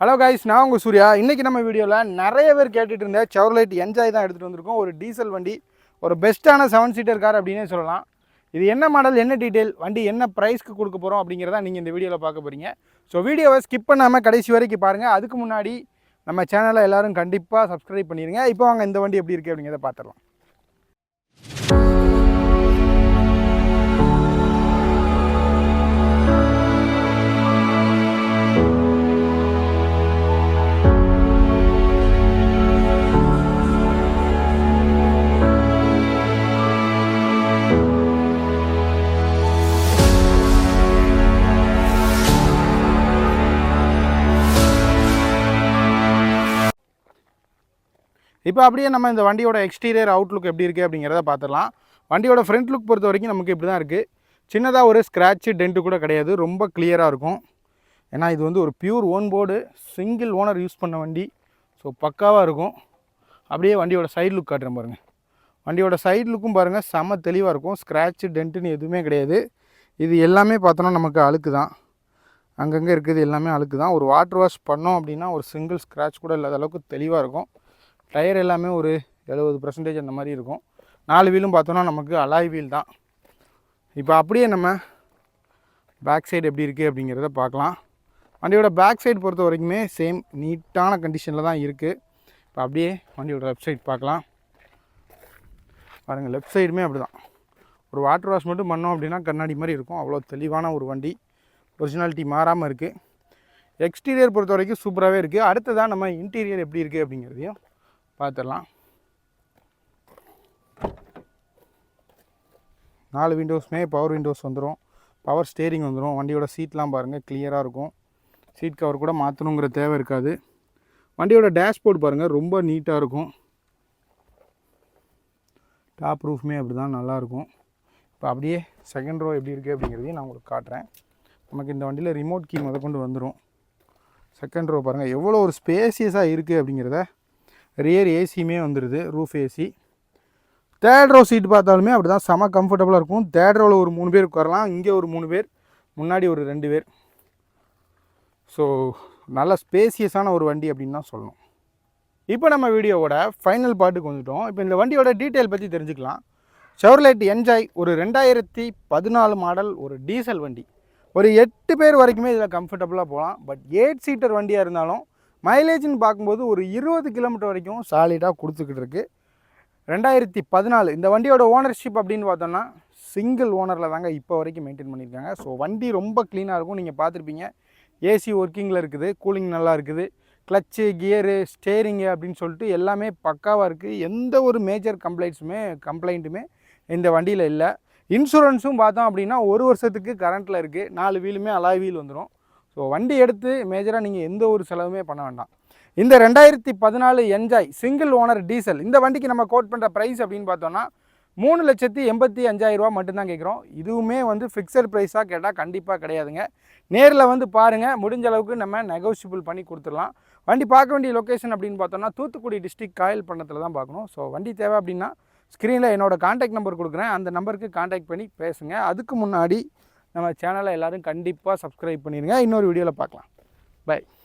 Hello guys நான் உங்கள் சூர்யா. இன்றைக்கி நம்ம வீடியோவில் நிறைய பேர் கேட்டுட்டு இருந்த செவர்லைட் என்ஜாய் தான் எடுத்துகிட்டு வந்திருக்கோம். ஒரு டீசல் வண்டி ஒரு பெஸ்ட்டான செவன் சீட்டர் கார் அப்படின்னே சொல்லலாம். இது என்ன மாடல் என்ன டீட்டெயில் வண்டி என்ன ப்ரைஸ்க்கு கொடுக்க போகிறோம் அப்படிங்கிறத நீங்கள் இந்த வீடியோவில் பார்க்க போகிறீங்க ஸோ வீடியோவை ஸ்கிப் பண்ணாமல் கடைசி வரைக்கும் பாருங்கள் அதுக்கு முன்னாடி நம்ம சேனலை எல்லாரும் கண்டிப்பாக சப்ஸ்கிரைப் பண்ணிடுங்க இப்போ வாங்க இந்த வண்டி எப்படி இருக்குது அப்படிங்கிறத பார்த்துடலாம். இப்போ அப்படியே நம்ம இந்த வண்டியோட எக்ஸ்டீரியர் அவுட்லுக் எப்படி இருக்குது அப்படிங்கிறத பார்த்துடலாம். வண்டியோட ஃப்ரண்ட் லுக் பொறுத்த வரைக்கும் நமக்கு இப்படி தான் இருக்குது சின்னதாக ஒரு ஸ்க்ராட்சு டென்ட்டு கூட கிடையாது. ரொம்ப கிளியராக இருக்கும். ஏன்னா இது வந்து ஒரு pure own board single owner use பண்ண வண்டி. ஸோ பக்காவாக இருக்கும். அப்படியே வண்டியோட சைடு லுக் காட்டுறேன் பாருங்கள் வண்டியோட சைடு லுக்கும் பாருங்கள் செம தெளிவாக இருக்கும். ஸ்க்ராட்சு டென்ட்டுன்னு எதுவுமே கிடையாது. இது எல்லாமே பார்த்தோன்னா நமக்கு அழுக்கு தான் அங்கங்கே இருக்குது எல்லாமே அழுக்கு தான் ஒரு வாட்டர் வாஷ் பண்ணோம் அப்படின்னா ஒரு சிங்கிள் ஸ்க்ராட்ச் கூட இல்லாத அளவுக்கு தெளிவாக இருக்கும். டயர் எல்லாமே ஒரு எழுபது பர்சன்டேஜ் அந்த மாதிரி இருக்கும். நாலு வீலும் பார்த்தோன்னா நமக்கு அலாய் வீல் தான். இப்போ அப்படியே நம்ம பேக் சைடு எப்படி இருக்குது அப்படிங்கிறத பார்க்கலாம். வண்டியோட பேக் சைடு பொறுத்த வரைக்குமே சேம் நீட்டான கண்டிஷனில் தான் இருக்குது இப்போ அப்படியே வண்டியோட லெஃப்ட் சைடு பார்க்கலாம். பாருங்கள் லெஃப்ட் சைடுமே அப்படி தான் ஒரு வாட்டர் வாஷ் மட்டும் பண்ணோம் அப்படின்னா கண்ணாடி மாதிரி இருக்கும். அவ்வளோ தெளிவான ஒரு வண்டி. ஒரிஜினாலிட்டி மாறாமல் இருக்குது எக்ஸ்டீரியர் பொறுத்த வரைக்கும் சூப்பராகவே இருக்குது அடுத்ததான் நம்ம இன்டீரியர் எப்படி இருக்குது அப்படிங்கிறதையும் பார்த்துடலாம் நாலு விண்டோஸுமே பவர் விண்டோஸ் வந்துடும் பவர் ஸ்டேரிங் வந்துடும் வண்டியோட சீட்லாம் பாருங்கள் கிளியராக இருக்கும். சீட் கவர் கூட மாற்றணுங்கிற தேவை இருக்காது. வண்டியோட டேஷ்போர்ட் பாருங்கள் ரொம்ப நீட்டாக இருக்கும். டாப் ரூஃப்மே அப்படி தான் நல்லாயிருக்கும் இப்போ அப்படியே செகண்ட் ரோ எப்படி இருக்குது அப்படிங்கிறதையும் நான் உங்களுக்கு காட்டுறேன். நமக்கு இந்த வண்டியில் ரிமோட் கீ முதற்கொண்டு வந்துடும் செகண்ட் ரோ பாருங்கள் எவ்வளோ ஒரு ஸ்பேசியஸாக இருக்குது அப்படிங்கிறத ரியர் ஏசியுமே வந்துடுது roof AC third row seat பார்த்தாலுமே அப்படி தான் செம கம்ஃபர்டபுளாக இருக்கும். தேர்ட் ரோவில் ஒரு மூணு பேர் உட்காரலாம். இங்கே ஒரு மூணு பேர் முன்னாடி ஒரு ரெண்டு பேர். ஸோ நல்ல ஸ்பேசியஸான ஒரு வண்டி அப்படின்னு தான் சொல்லணும். இப்போ நம்ம வீடியோவோட ஃபைனல் பாட்டுக்கு வந்துட்டோம். இப்போ இந்த வண்டியோட டீட்டெயில் பற்றி தெரிஞ்சுக்கலாம். செவர்லைட் என்ஜாய் ஒரு ரெண்டாயிரத்தி பதினாலு மாடல் ஒரு டீசல் வண்டி. ஒரு எட்டு பேர் வரைக்குமே இதில் கம்ஃபர்டபுளாக போகலாம். பட் எயிட் சீட்டர் வண்டியாக இருந்தாலும் மைலேஜ்னு பார்க்கும்போது ஒரு இருபது கிலோமீட்டர் வரைக்கும் சாலிடாக கொடுத்துக்கிட்டு இருக்குது ரெண்டாயிரத்தி பதினாலு இந்த வண்டியோட ஓனர்ஷிப் அப்படின்னு பார்த்தோன்னா சிங்கிள் ஓனரில் தாங்க இப்போ வரைக்கும் மெயின்டைன் பண்ணியிருக்காங்க. ஸோ வண்டி ரொம்ப க்ளீனாக இருக்கும். நீங்கள் பார்த்துருப்பீங்க. ஏசி ஒர்க்கிங்கில் இருக்குது. கூலிங் நல்லா இருக்குது. கிளச்சு கியரு ஸ்டேரிங்கு அப்படின்னு சொல்லிட்டு எல்லாமே பக்காவாக இருக்குது எந்த ஒரு மேஜர் கம்ப்ளைண்ட்ஸுமே கம்ப்ளைண்ட்டுமே இந்த வண்டியில் இல்லை. இன்சூரன்ஸும் பார்த்தோம் அப்படின்னா ஒரு வருஷத்துக்கு கரண்ட்டில் இருக்குது நாலு வீலுமே அலாய் வீல் வந்துடும் ஸோ வண்டி எடுத்து மேஜராக நீங்கள் எந்த ஒரு செலவுமே பண்ண வேண்டாம். இந்த ரெண்டாயிரத்தி பதினாலு என்ஜாய் சிங்கிள் ஓனர் டீசல் இந்த வண்டிக்கு நம்ம கோட் பண்ணுற ப்ரைஸ் அப்படின்னு பார்த்தோன்னா மூணு லட்சத்தி எண்பத்தி அஞ்சாயிரரூபா மட்டும்தான் கேட்குறோம். இதுவுமே வந்து ஃபிக்ஸட் ப்ரைஸாக கேட்டால் கண்டிப்பாக கிடையாதுங்க. நேரில் வந்து பாருங்கள் முடிஞ்ச அளவுக்கு நம்ம நெகோஷியபிள் பண்ணி கொடுத்துடலாம். வண்டி பார்க்க வேண்டிய லொக்கேஷன் அப்படின்னு பார்த்தோம்னா தூத்துக்குடி டிஸ்ட்ரிக்ட் காயல் பண்ணத்தில் தான் பார்க்கணும். ஸோ வண்டி தேவை அப்படின்னா ஸ்க்ரீனில் என்னோடய காண்டாக்ட் நம்பர் கொடுக்குறேன். அந்த நம்பருக்கு காண்டாக்ட் பண்ணி பேசுங்க. அதுக்கு முன்னாடி நம்ம சேனலை எல்லோரும் கண்டிப்பாக சப்ஸ்கிரைப் பண்ணிடுங்க இன்னொரு வீடியோவில் பார்க்கலாம். பை